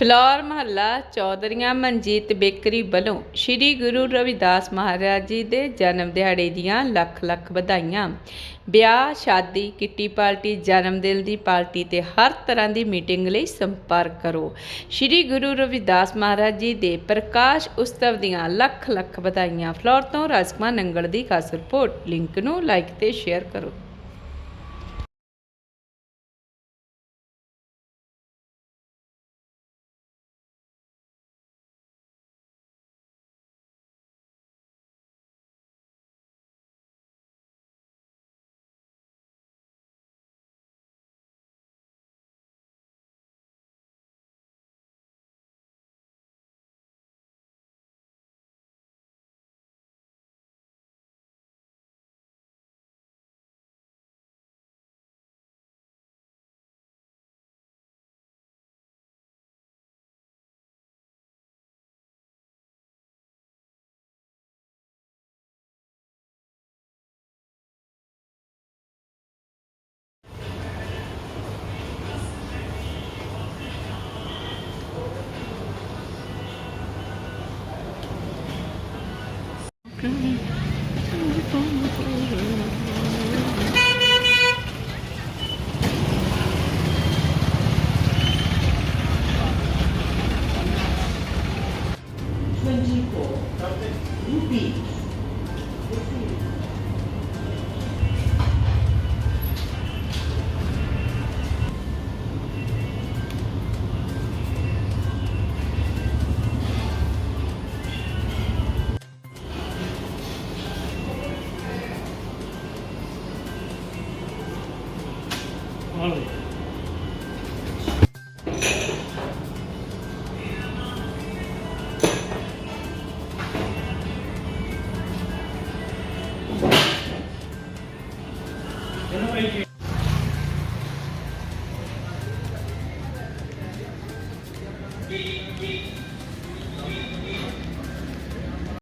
Floor ਮਹੱਲਾ ਚੌਧਰੀਆਂ Manjeet bakery ਵੱਲੋਂ ਸ੍ਰੀ ਗੁਰੂ ਰਵਿਦਾਸ ਮਹਾਰਾਜ ਜੀ ਦੇ ਜਨਮ ਦਿਹਾੜੇ ਦੀਆਂ ਲੱਖ ਲੱਖ ਵਧਾਈਆਂ। ਵਿਆਹ, ਸ਼ਾਦੀ, ਕਿੱਟੀ ਪਾਰਟੀ, ਜਨਮ ਦਿਨ ਦੀ ਪਾਰਟੀ ਤੇ ਹਰ ਤਰ੍ਹਾਂ ਦੀ ਮੀਟਿੰਗ ਲਈ ਸੰਪਰਕ ਕਰੋ। ਸ੍ਰੀ ਗੁਰੂ ਰਵਿਦਾਸ ਮਹਾਰਾਜ ਜੀ ਦੇ ਪ੍ਰਕਾਸ਼ ਉਤਸਵ ਦੀਆਂ ਲੱਖ ਲੱਖ ਵਧਾਈਆਂ। ਫਲੋਰ ਤੋਂ ਰਾਜਕੁਮਾਰ ਨੰਗਲ ਦੀ ਖਾਸ ਰਿਪੋਰਟ। ਲਿੰਕ ਨੂੰ ਲਾਈਕ ਤੇ ਸ਼ੇਅਰ ਕਰੋ। 点事項、ルビー。Hallelujah. Beep, beep.